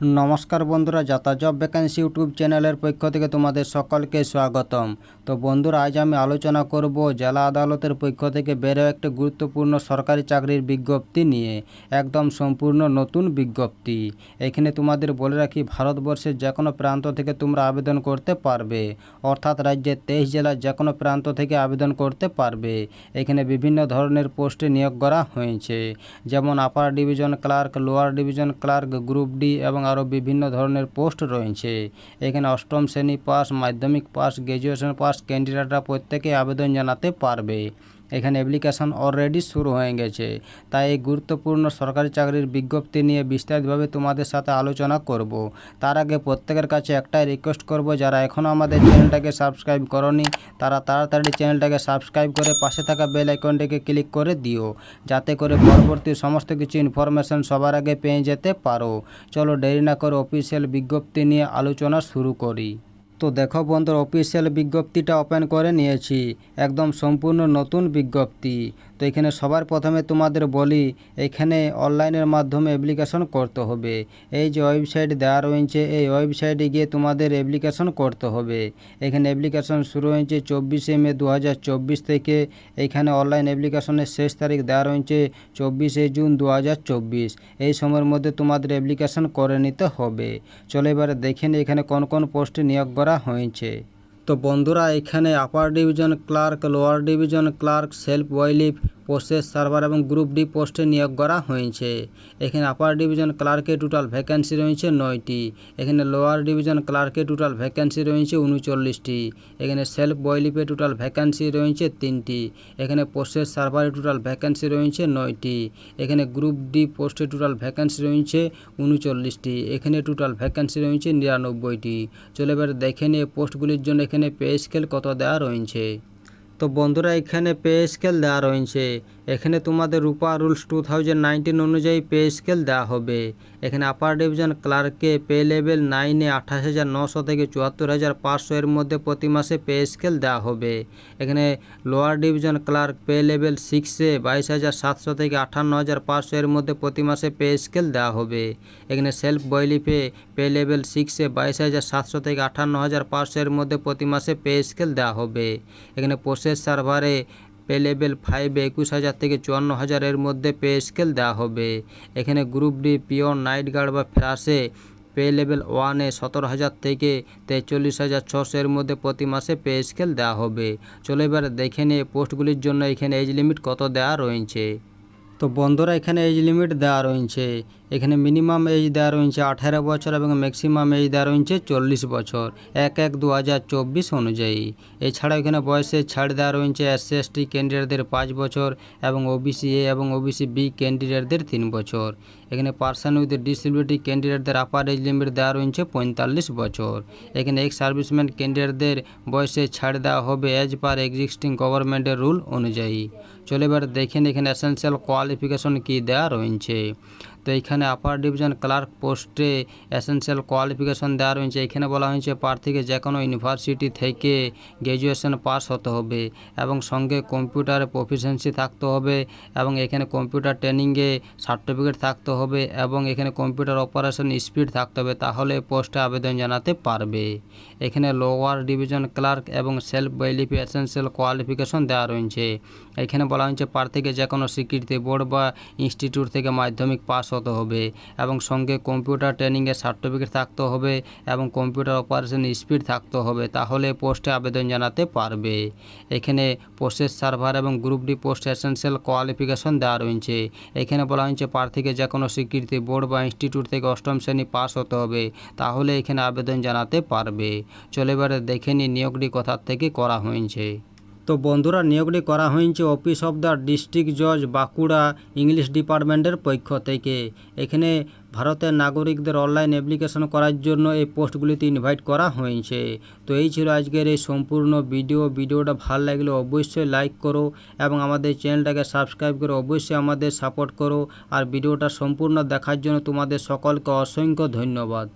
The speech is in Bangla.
নমস্কার বন্ধুরা যাতা জব ভ্যাকেন্সি ইউটিউব চ্যানেলের পক্ষ থেকে তোমাদের সকলকে স্বাগতম। তো বন্ধুরা, আজ আমি আলোচনা করব জেলা আদালতের পক্ষ থেকে বেরো একটি গুরুত্বপূর্ণ সরকারি চাকরির বিজ্ঞপ্তি নিয়ে, একদম সম্পূর্ণ নতুন বিজ্ঞপ্তি। এখানে তোমাদের বলে রাখি, ভারতবর্ষের যে কোনো প্রান্ত থেকে তোমরা আবেদন করতে পারবে, অর্থাৎ রাজ্যের তেইশ জেলার যে কোনো প্রান্ত থেকে আবেদন করতে পারবে। এখানে বিভিন্ন ধরনের পোস্টে নিয়োগ করা হয়েছে, যেমন upper division clerk, lower division clerk, group D এবং আরও বিভিন্ন ধরনের পোস্ট রয়েছে। এখানে অষ্টম শ্রেণি পাস, মাধ্যমিক পাস, গ্র্যাজুয়েশন পাস, ক্যান্ডিডেটরা প্রত্যেকে আবেদন জানাতে পারবে। এখানে অ্যাপ্লিকেশন অলরেডি শুরু হয়ে গেছে। তাই এই গুরুত্বপূর্ণ সরকারি চাকরির বিজ্ঞপ্তি নিয়ে বিস্তারিতভাবে তোমাদের সাথে আলোচনা করব। তার আগে প্রত্যেকের কাছে একটাই রিকোয়েস্ট করব, যারা এখনও আমাদের চ্যানেলটাকে সাবস্ক্রাইব করনি, তারা তাড়াতাড়ি চ্যানেলটাকে সাবস্ক্রাইব করে পাশে থাকা বেল আইকনটিকে ক্লিক করে দিও। যাতে করে পরবর্তী সমস্ত কিছু ইনফরমেশন সবার আগে পেয়ে যেতে পারো। চলো দেরি না করে অফিসিয়াল বিজ্ঞপ্তি নিয়ে আলোচনা শুরু করি। তো দেখো বন্ধুর অফিসিয়াল বিজ্ঞপ্তিটা ওপেন করে নিয়েছি। একদম সম্পূর্ণ নতুন বিজ্ঞপ্তি। তো এখানে সবার প্রথমে তোমাদের বলি, এখানে অনলাইনের মাধ্যমে অ্যাপ্লিকেশন করতে হবে। এই যে ওয়েবসাইট দেওয়া রয়েছে, এই ওয়েবসাইটে গিয়ে তোমাদের অ্যাপ্লিকেশন করতে হবে। এখানে অ্যাপ্লিকেশন শুরু হয়েছে চব্বিশে মে দু হাজার চব্বিশ থেকে। এখানে অনলাইন অ্যাপ্লিকেশনের শেষ তারিখ দেওয়া রয়েছে চব্বিশে জুন দু হাজার চব্বিশ। এই সময়ের মধ্যে তোমাদের অ্যাপ্লিকেশন করে নিতে হবে। চলো এবারে দেখে এখানে কোন কোন পোস্টে নিয়োগ করা হয়েছে। তো বন্ধুরা এখানে upper division clerk lower division clerk self ওয়াইলিফ process server এবং গ্রুপ ডি পোস্টে নিয়োগ করা হয়েছে। এখানে আপার ডিভিশন ক্লার্কে টোটাল ভ্যাকেন্সি রয়েছে নয়টি। এখানে লোয়ার ডিভিশন ক্লার্কে টোটাল ভ্যাকেন্সি রয়েছে উনচল্লিশটি। এখানে সেলফ বয়লিপে টোটাল ভ্যাকেন্সি রয়েছে তিনটি। এখানে প্রসেস সার্ভারে টোটাল ভ্যাকেন্সি রয়েছে নয়টি। এখানে গ্রুপ ডি পোস্টে টোটাল ভ্যাকেন্সি রয়েছে উনচল্লিশটি। এখানে টোটাল ভ্যাকেন্সি রয়েছে নিরানব্বইটি। চলে এবার দেখে নিয়ে পোস্টগুলির জন্য এখানে পে স্কেল কত দেওয়া রয়েছে। তো বন্ধুরা, এখানে পে স্কেল দেওয়া রয়েছে। এখানে তোমাদের রূপা রুলস টু থাউজেন্ড অনুযায়ী পে স্কেল দেওয়া হবে। এখানে আপার ডিভিশন ক্লার্কে পে লেভেল নাইনে আঠাশ হাজার নশো থেকে চুয়াত্তর হাজার পাঁচশো এর মধ্যে প্রতি মাসে পে স্কেল দেওয়া হবে। এখানে lower division clerk pay level সিক্সে বাইশ হাজার সাতশো থেকে আটান্ন হাজার পাঁচশো এর মধ্যে প্রতি মাসে পে স্কেল দেওয়া হবে। এখানে সেলফ বয়লিফে পে লেভেল সিক্সে বাইশ হাজার সাতশো থেকে আটান্ন হাজার পাঁচশো এর মধ্যে প্রতি মাসে পে স্কেল দেওয়া হবে। এখানে প্রসেস সার্ভারে পে লেভেল ফাইভে একুশ হাজার থেকে চুয়ান্ন হাজারের মধ্যে পে স্কেল দেওয়া হবে। এখানে group D, peon, night guard বা ফ্রাসে পে লেভেল ওয়ানে সতেরো হাজার থেকে তেচল্লিশ হাজার ছশো এর মধ্যে প্রতি মাসে পে স্কেল দেওয়া হবে। চলো এবার দেখে নিয়ে পোস্টগুলির জন্য এখানে এজ লিমিট কত দেওয়া রয়েছে। তো বন্ধুরা, এখানে এজ লিমিট দেওয়া রয়েছে। এখানে মিনিমাম এজ দেওয়া রয়েছে আঠারো বছর এবং ম্যাক্সিমাম এজ দেওয়া রয়েছে চল্লিশ বছর। এক এক দু অনুযায়ী। এছাড়া এখানে বয়সের ছাড় দেওয়া রয়েছে এসসি এসটি ক্যান্ডিডেটদের পাঁচ বছর এবং ওবিসি এ এবং ওবিসি বি ক্যান্ডিডেটদের তিন বছর। এখানে পার্সন উইথ ডিসএবিলিটি ক্যান্ডিডেটদের আপার এজ লিমিট দেওয়া রয়েছে পঁয়তাল্লিশ বছর। এখানে এক্স সার্ভিসম্যান ক্যান্ডিডেটদের বয়সে ছাড় দেওয়া হবে অ্যাজ পার এক্সিস্টিং গভর্নমেন্টের রুল অনুযায়ী। চলে এবার দেখেন এখানে এসেন্সিয়াল কোয়ালিফিকেশন কী দেওয়া রয়েছে। তো এইখানে আপার ডিভিশন ক্লার্ক পোস্টে এসেন্সিয়াল কোয়ালিফিকেশন দেওয়া রয়েছে। এখানে বলা হয়েছে, প্রার্থীকে যে কোনো ইউনিভার্সিটি থেকে গ্র্যাজুয়েশন পাস হতে হবে এবং সঙ্গে কম্পিউটারে প্রফিসিয়েন্সি থাকতে হবে এবং এখানে কম্পিউটার ট্রেনিংয়ে সার্টিফিকেট থাকতে হবে এবং এখানে কম্পিউটার অপারেশন স্পিড থাকতে হবে, তাহলে পোস্টে আবেদন জানাতে পারবে। এখানে লোয়ার ডিভিশন ক্লার্ক এবং সেলফ বেলিফি এসেন্সিয়াল কোয়ালিফিকেশন দেওয়া রয়েছে। এখানে বলা হয়েছে, প্রার্থীকে যে কোনো স্বীকৃতি বোর্ড বা ইনস্টিটিউট থেকে মাধ্যমিক পাস হতে হবে এবং সঙ্গে কম্পিউটার ট্রেনিংয়ের সার্টিফিকেট থাকতে হবে এবং কম্পিউটার অপারেশন স্পিড থাকতে হবে, তাহলে পোস্টে আবেদন জানাতে পারবে। এখানে প্রসেস সার্ভার এবং group D post essential qualification দেওয়া রয়েছে। এখানে বলা হয়েছে, প্রার্থীকে যে কোনো স্বীকৃতি বোর্ড বা ইনস্টিটিউট থেকে অষ্টম শ্রেণি পাস হতে হবে, তাহলে এখানে আবেদন জানাতে পারবে। চলে এবারে দেখে নিয়োগটি কোথার থেকে করা হয়েছে। তো বন্ধুরা নিয়োগটি করা হয়েছে অফিস অফ দ্য ডিস্ট্রিক্ট জজ বাঁকুড়া ইংলিশ ডিপার্টমেন্টের পক্ষ থেকে। এখানে ভারতের নাগরিকদের অনলাইন অ্যাপ্লিকেশন করার জন্য এই পোস্টগুলিতে ইনভাইট করা হয়েছে। তো এই ছিল আজকের এই সম্পূর্ণ ভিডিও। ভিডিওটা ভালো লাগলে অবশ্যই লাইক করো এবং আমাদের চ্যানেলটাকে সাবস্ক্রাইব করে অবশ্যই আমাদের সাপোর্ট করো। আর ভিডিওটা সম্পূর্ণ দেখার জন্য তোমাদের সকলকে অসংখ্য ধন্যবাদ।